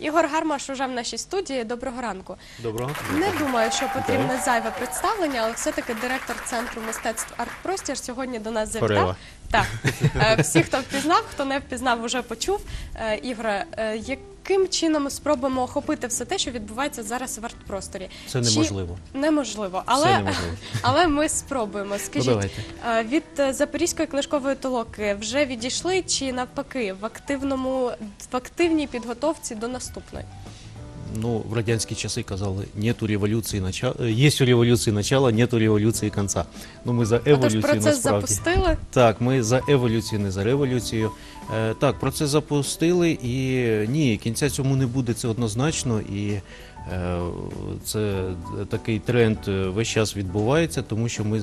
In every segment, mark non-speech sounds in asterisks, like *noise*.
Ігор Гармаш уже в нашій студії. Доброго ранку. Доброго. Не думаю, що потрібне зайве представлення, але все-таки директор центру мистецтв Артпростір сьогодні до нас завітав. Так, Е, всі, хто впізнав, хто не впізнав, вже почув. Е, Ігоре, е, яким чином спробуємо охопити все те, що відбувається зараз в арт-просторі? Це Чи- неможливо. Неможливо, але, неможливо. *laughs* але ми спробуємо. Скажіть, давайте. е, від е, Запорізької книжкової толоки вже відійшли чи навпаки в активному в активній підготовці до наступної? Ну, в радянські часи казали, нету революції начала, є у революції начала, нету революції кінця. Ну, ми за Отож, еволюцію процес насправді. запустили. Так, ми за еволюцію, не за революцію. Е, так, процес запустили, і ні, кінця цьому не буде, це однозначно. І це такий тренд е, весь час відбувається, тому що ми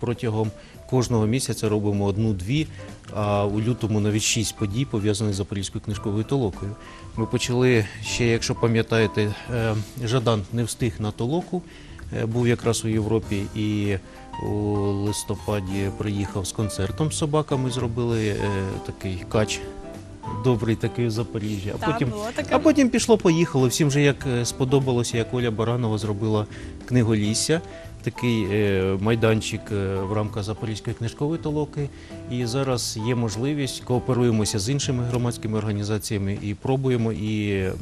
протягом кожного місяця робимо одну-дві, а у лютому навіть шість подій пов'язаних з Запорізькою книжковою толокою. Ми почали ще, якщо пам'ятаєте, е, Жадан не встиг на толоку, е, був якраз у Європі і у листопаді приїхав з концертом з собаками, зробили е, такий кач. Добрий такий у Запоріжжі. А Так, потім, було таке. а потім пішло, поїхало. Всім же як е, сподобалося, як Оля Баранова зробила книголісся, такий е, майданчик е, в рамках Запорізької книжкової толоки. І зараз є можливість кооперуємося з іншими громадськими організаціями і пробуємо і е,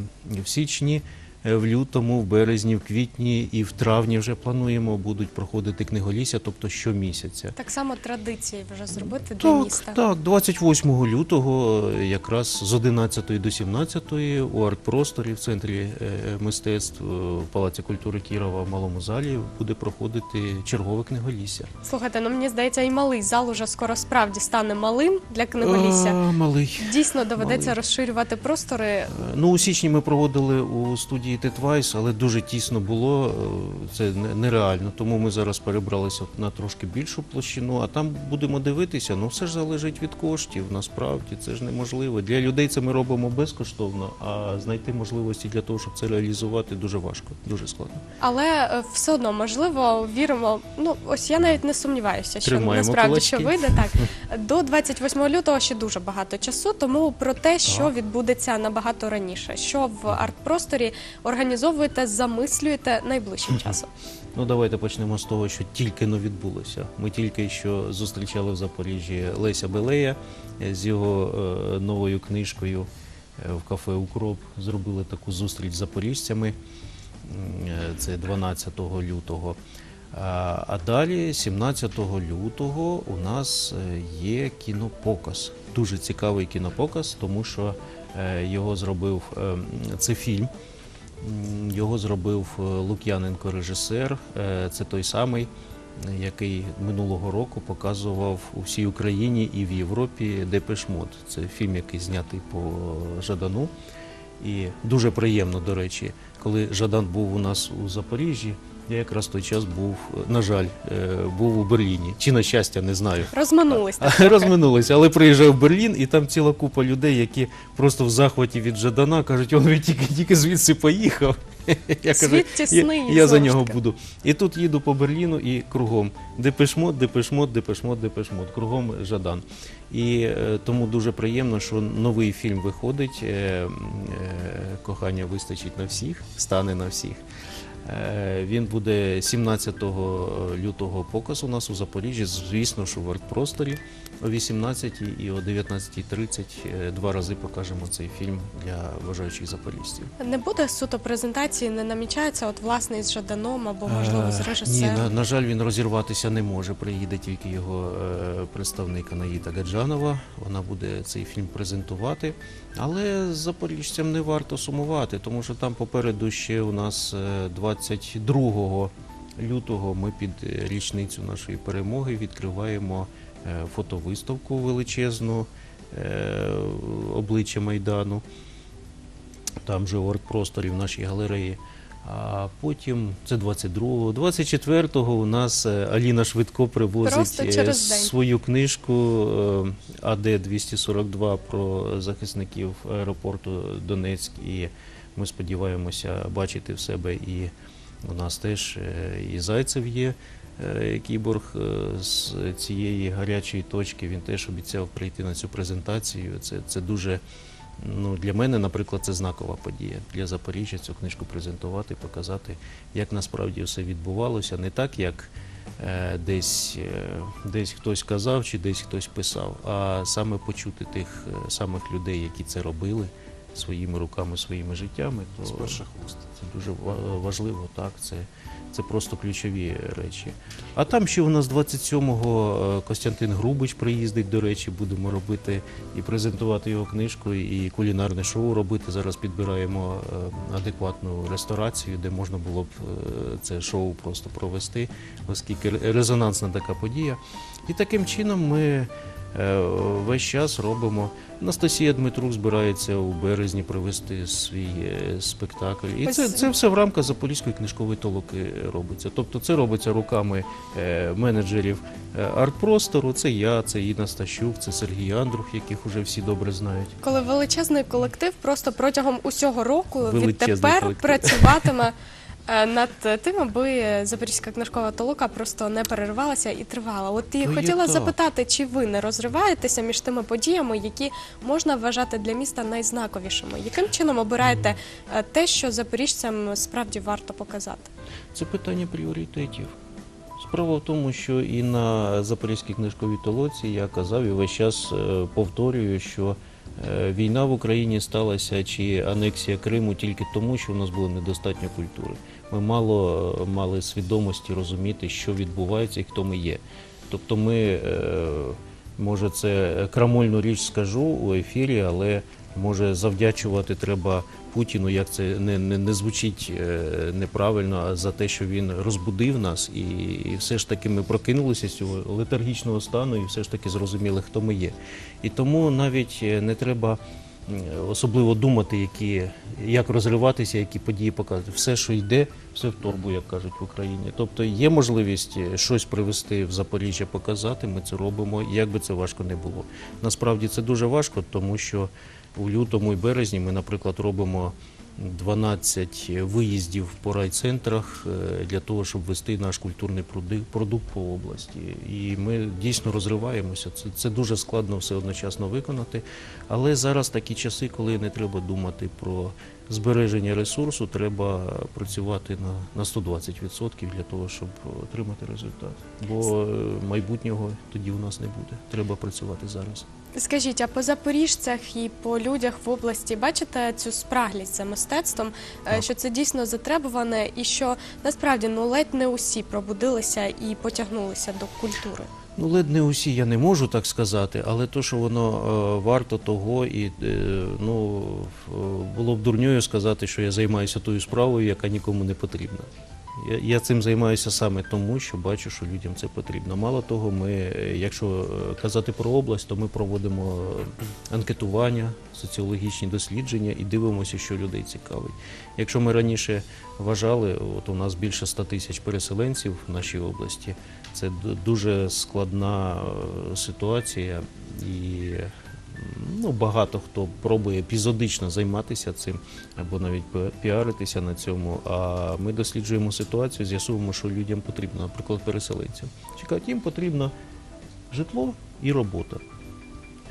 в січні. Е, В лютому, в березні, в квітні і в травні вже плануємо будуть проходити книголісся, тобто щомісяця. Так само традиції вже зробити для Так, міста. так, 28 лютого, е, якраз з 11 до 17 у арт-просторі в центрі е, мистецтв в Палаці культури Кірова в малому залі буде проходити чергове книголісся. Слухайте, ну мені здається, і малий зал уже скоро справді стане малим для книголісся. А, малий. Дійсно доведеться малий. розширювати простори. Ну, у січні ми проводили у студії Тетвайс, але дуже тісно було. е, Це нереально. Тому ми зараз перебралися на трошки більшу площину, а там будемо дивитися. Ну, все ж залежить від коштів. Насправді це ж неможливо. Для людей це ми робимо безкоштовно, а знайти можливості для того, щоб це реалізувати, дуже важко, дуже складно. Але е, все одно можливо віримо. Ну ось я навіть не сумніваюся, що Тримаємо насправді кулачки. що вийде так. До 28 лютого ще дуже багато часу. Тому про те, що відбудеться набагато раніше, що в арт-просторі організовуєте, замислюєте найближчим часом. Ну, давайте почнемо з того, що тільки но відбулося. Ми тільки що зустрічали в Запоріжжі Леся Белея е, з його е, новою книжкою е, в кафе Укроп. Зробили таку зустріч з запоріжцями. Е, Це 12 лютого. А далі, 17 лютого, у нас є кінопоказ. Дуже цікавий кінопоказ, тому що його зробив е, це фільм. Його зробив е, Лук'яненко, режисер. Е, Це той самий, е, який минулого року показував у всій Україні і в Європі Депешмот. Це фільм, який знятий по Жадану. І дуже приємно, до речі, коли Жадан був у нас у Запоріжжі. Я якраз той час був, на жаль, е, був у Берліні. Чи на щастя, не знаю. Розминулись так. Розминулися, але приїжджав в Берлін, і там ціла купа людей, які просто в захваті від Жадана кажуть, он він тільки, тільки звідси поїхав. Я, тісний, я, я за нього буду. І тут їду по Берліну і кругом депешмот, депешмот, депешмот, депешмот, кругом Жадан. І е, тому дуже приємно, що новий фільм виходить. Е, кохання вистачить на всіх, стане на всіх. Е, Він буде 17 лютого показ у нас у Запоріжжі. Звісно, що в арт-просторі о 18 і о 19.30 е, два рази покажемо цей фільм для бажаючих запоріжців. Не буде суто презентації, не намічається, от власне із Жаданом або можливо з Е, Ні, на, на жаль, він розірватися не може. Приїде тільки його е, представник Анаїта Гаджанова. Вона буде цей фільм презентувати. Але запоріжцям не варто сумувати, тому що там попереду ще у нас е, 22 лютого ми під е, річницю нашої перемоги відкриваємо е, фотовиставку величезну е, обличчя Майдану. Там же арт-просторі в нашій галереї. А потім це 22-го, 24-го у нас Аліна Швидко привозить свою книжку АД 242 про захисників аеропорту Донецьк. І ми сподіваємося бачити в себе і у нас теж е, і Зайцев є. е, Кіборг е, з цієї гарячої точки він теж обіцяв прийти на цю презентацію. Це, це дуже Ну, для мене, наприклад, це знакова подія для Запоріжжя цю книжку презентувати, показати, як насправді все відбувалося, не так, як десь, десь хтось казав чи десь хтось писав, а саме почути тих самих людей, які це робили своїми руками, своїми життями. То З перших це дуже важливо, так. Це, це просто ключові речі. А там ще у нас 27-го е, Костянтин Грубич приїздить, до речі, будемо робити і презентувати його книжку, і кулінарне шоу робити. Зараз підбираємо е, адекватну ресторацію, де можна було б е, це шоу просто провести, оскільки резонансна така подія. І таким чином ми. Е, Весь час робимо. Анастасія Дмитрук збирається у березні провести свій е, спектакль. І це, це все в рамках Запорізької книжкової толоки робиться. Тобто це робиться руками е, менеджерів арт-простору. Це я, це Інна Стащук, це Сергій Андрух, яких уже всі добре знають. Коли величезний колектив просто протягом усього року Величезний відтепер колектив. працюватиме над тим, аби Запорізька книжкова толока просто не перервалася і тривала. От і є хотіла так. запитати, чи ви не розриваєтеся між тими подіями, які можна вважати для міста найзнаковішими? Яким чином обираєте е, те, що запоріжцям справді варто показати? Це питання пріоритетів. Справа в тому, що і на Запорізькій книжковій толоці я казав і весь час е, повторюю, що е, війна в Україні сталася чи анексія Криму тільки тому, що у нас було недостатньо культури. Ми мало е, мали свідомості розуміти, що відбувається і хто ми є. Тобто ми, е, може, це крамольну річ скажу у ефірі, але може завдячувати треба Путіну, як це не, не, не звучить е, неправильно, а за те, що він розбудив нас, і, і все ж таки ми прокинулися з цього летаргічного стану, і все ж таки зрозуміли, хто ми є. І тому навіть е, не треба особливо думати, які, як розриватися, які події показувати. Все, що йде, все в торбу, як кажуть в Україні. Тобто є можливість е, щось привезти в Запоріжжя, показати. Ми це робимо, як би це важко не було. Насправді це дуже важко, тому що у лютому і березні ми, наприклад, робимо 12 виїздів по райцентрах е, для того, щоб вести наш культурний продукт по області. І ми дійсно розриваємося. Це, це дуже складно все одночасно виконати. Але зараз такі часи, коли не треба думати про збереження ресурсу, треба працювати на, на 120% для того, щоб отримати результат. Бо е, майбутнього тоді у нас не буде. Треба працювати зараз. Скажіть, а по запоріжцях і по людях в області бачите цю спраглість за мистецтвом, е, Так. що це дійсно затребуване, і що насправді ну ледь не усі пробудилися і потягнулися до культури. Ну, ледь не усі я не можу так сказати, але то, що воно е, варто того, і е, ну було б дурньою сказати, що я займаюся тою справою, яка нікому не потрібна. Я, цим займаюся саме тому, що бачу, що людям це потрібно. Мало того, ми, е, якщо е, казати про область, то ми проводимо е, анкетування, соціологічні дослідження і дивимося, що людей цікавить. Якщо ми раніше вважали, от у нас більше 100 тисяч переселенців в нашій області, це дуже складна ситуація, і ну, багато хто пробує епізодично займатися цим або навіть піаритися на цьому. А ми досліджуємо ситуацію, з'ясуємо, що людям потрібно, наприклад, переселенцям. Чекають, їм потрібно житло і робота.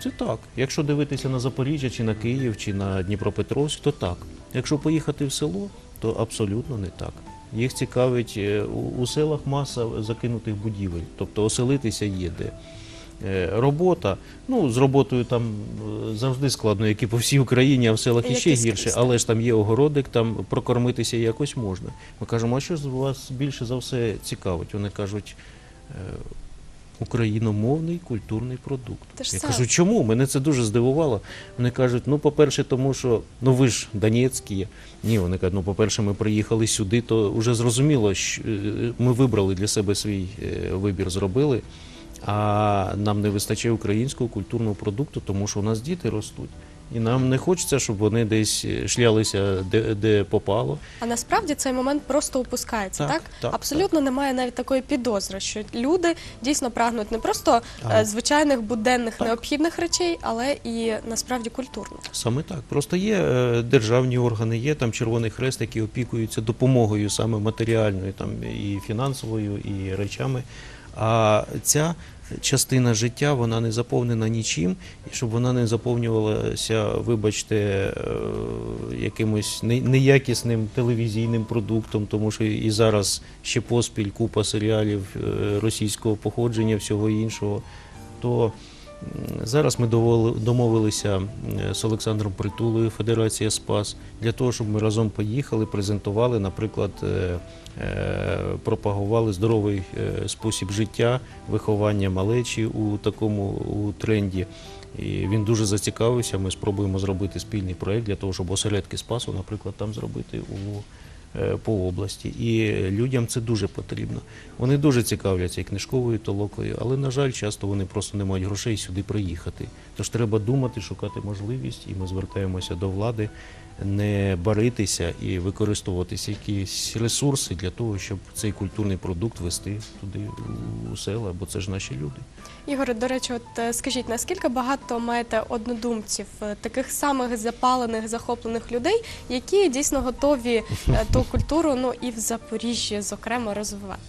Це так. Якщо дивитися на Запоріжжя, чи на Київ, чи на Дніпропетровськ, то так. Якщо поїхати в село, то абсолютно не так. Їх цікавить е, у, у селах маса закинутих будівель, тобто оселитися є де. Е, Робота, ну з роботою там е, завжди складно, як і по всій Україні, а в селах іще гірше, але ж там є огородик, там прокормитися якось можна. Ми кажемо, а що ж вас більше за все цікавить? Вони кажуть, е, україномовний культурний продукт. Я кажу, чому? Мене це дуже здивувало. Вони кажуть, ну, по-перше, тому що ну ви ж Донецькі. Ні, вони кажуть, ну, по-перше, ми приїхали сюди, то вже зрозуміло, що ми вибрали для себе свій вибір, зробили. А нам не вистачає українського культурного продукту, тому що у нас діти ростуть. І нам не хочеться, щоб вони десь е, шлялися де, де попало. А насправді цей момент просто упускається, так? Так, так, Абсолютно немає навіть такої підозри, що люди дійсно прагнуть не просто А. е, звичайних буденних необхідних речей, але і насправді культурних. Саме так. Просто є е, державні органи, є там Червоний Хрест, які опікуються допомогою саме матеріальною, там і фінансовою, і речами. А ця частина життя вона не заповнена нічим, і щоб вона не заповнювалася, вибачте, е, якимось неякісним телевізійним продуктом, тому що і зараз ще поспіль купа серіалів е, російського походження, всього іншого. То зараз ми домовилися е, з Олександром Притулою, Федерація Спас, для того, щоб ми разом поїхали, презентували, наприклад, е, е, пропагували здоровий спосіб життя, виховання малечі у такому у тренді. І він дуже зацікавився. Ми спробуємо зробити спільний проект для того, щоб осередки Спасу, наприклад, там зробити у по області. І людям це дуже потрібно. Вони дуже цікавляться і книжковою толокою, але, на жаль, часто вони просто не мають грошей сюди приїхати. Тож треба думати, шукати можливість, і ми звертаємося до влади не баритися і використовуватися якісь ресурси для того, щоб цей культурний продукт вести туди у села, бо це ж наші люди. Ігоре, до речі, от е, скажіть, наскільки багато маєте однодумців, е, таких самих запалених, захоплених людей, які дійсно готові е, ту культуру, ну і в Запоріжжі, зокрема, розвивати?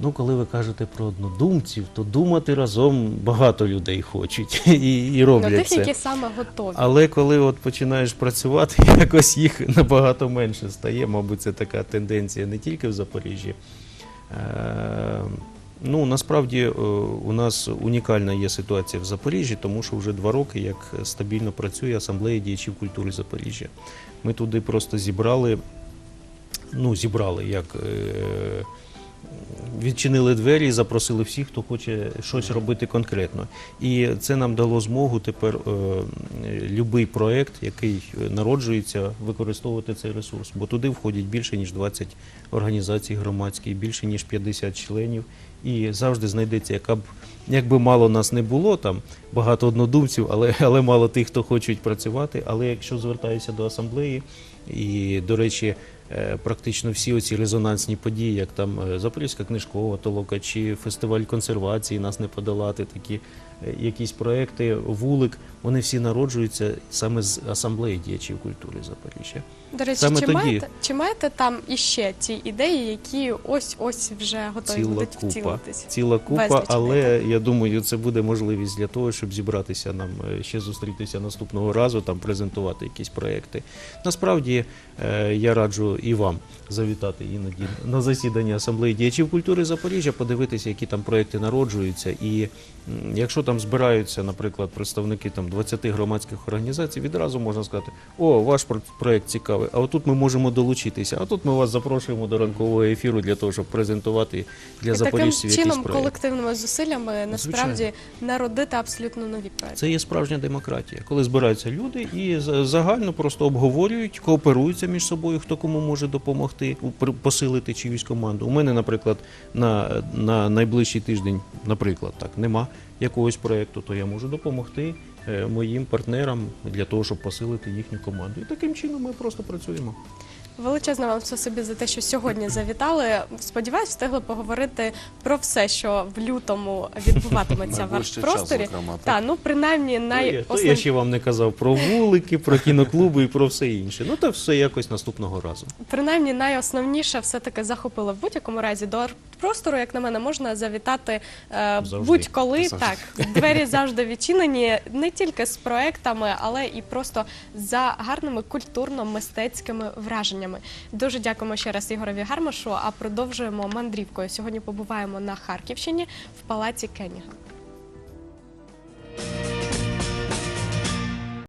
Ну, коли ви кажете про однодумців, то думати разом багато людей хочуть *laughs* і, і Ну, роблять тих, це. які саме готові. Але коли от починаєш працювати, *laughs* якось їх набагато менше стає. Мабуть, це така тенденція не тільки в Запоріжжі. Е, Ну, насправді е, у нас унікальна є ситуація в Запоріжжі, тому що вже два роки як стабільно працює асамблея діячів культури Запоріжжя. Ми туди просто зібрали, ну, зібрали як. е, Відчинили двері і запросили всіх, хто хоче щось робити конкретно. І це нам дало змогу тепер е, будь-який проєкт, який народжується, використовувати цей ресурс. Бо туди входять більше ніж 20 організацій громадських, більше ніж 50 членів. І завжди знайдеться, яка б якби мало нас не було, там багато однодумців, але, але мало тих, хто хочуть працювати. Але якщо звертаюся до асамблеї, і, до речі, практично всі оці резонансні події, як там е, Запорізька книжкова толока чи фестиваль консервації нас не подолати, такі. е, якісь проекти, вулик, вони всі народжуються саме з асамблеї діячів культури Запоріжжя. До речі, саме чи тоді. маєте, чи маєте там іще ті ідеї, які ось ось вже готові Ціла будуть купа, втілитись? ціла купа, Безліч але я думаю, це буде можливість для того, щоб зібратися нам е, ще зустрітися наступного разу, там презентувати якісь проекти. Насправді е, я раджу і вам завітати іноді на засідання асамблеї діячів культури Запоріжжя, подивитися, які там проекти народжуються. І якщо там збираються, наприклад, представники там 20 громадських організацій, відразу можна сказати: о, ваш про- проект цікавий, а отут ми можемо долучитися. А тут ми вас запрошуємо до ранкового ефіру для того, щоб презентувати для І таким запоріжців якісь чином проекти. колективними зусиллями насправді народити абсолютно нові проекти. Це є справжня демократія, коли збираються люди і за- загально просто обговорюють, кооперуються між собою, хто кому може допомогти, посилити чиюсь команду. У мене, наприклад, на, на найближчий тиждень, наприклад, так, нема якогось проєкту, то я можу допомогти е, моїм партнерам для того, щоб посилити їхню команду. І таким чином ми просто працюємо. Величезне вам собі за те, що сьогодні завітали. Сподіваюсь, встигли поговорити про все, що в лютому відбуватиметься в Найближчий час, просторі. зокрема. Та ну принаймні я, то я ще вам не казав про вулики, про кіноклуби і про все інше. Ну та все якось наступного разу. принаймні найосновніше все таки захопило в будь-якому разі до простору, як на мене, можна завітати е, будь-коли. Так двері завжди відчинені не тільки з проектами, але і просто за гарними культурно-мистецькими враженнями. Дуже дякуємо ще раз Ігорові Гармашу. А продовжуємо мандрівкою. Сьогодні побуваємо на Харківщині в палаці Кеніга.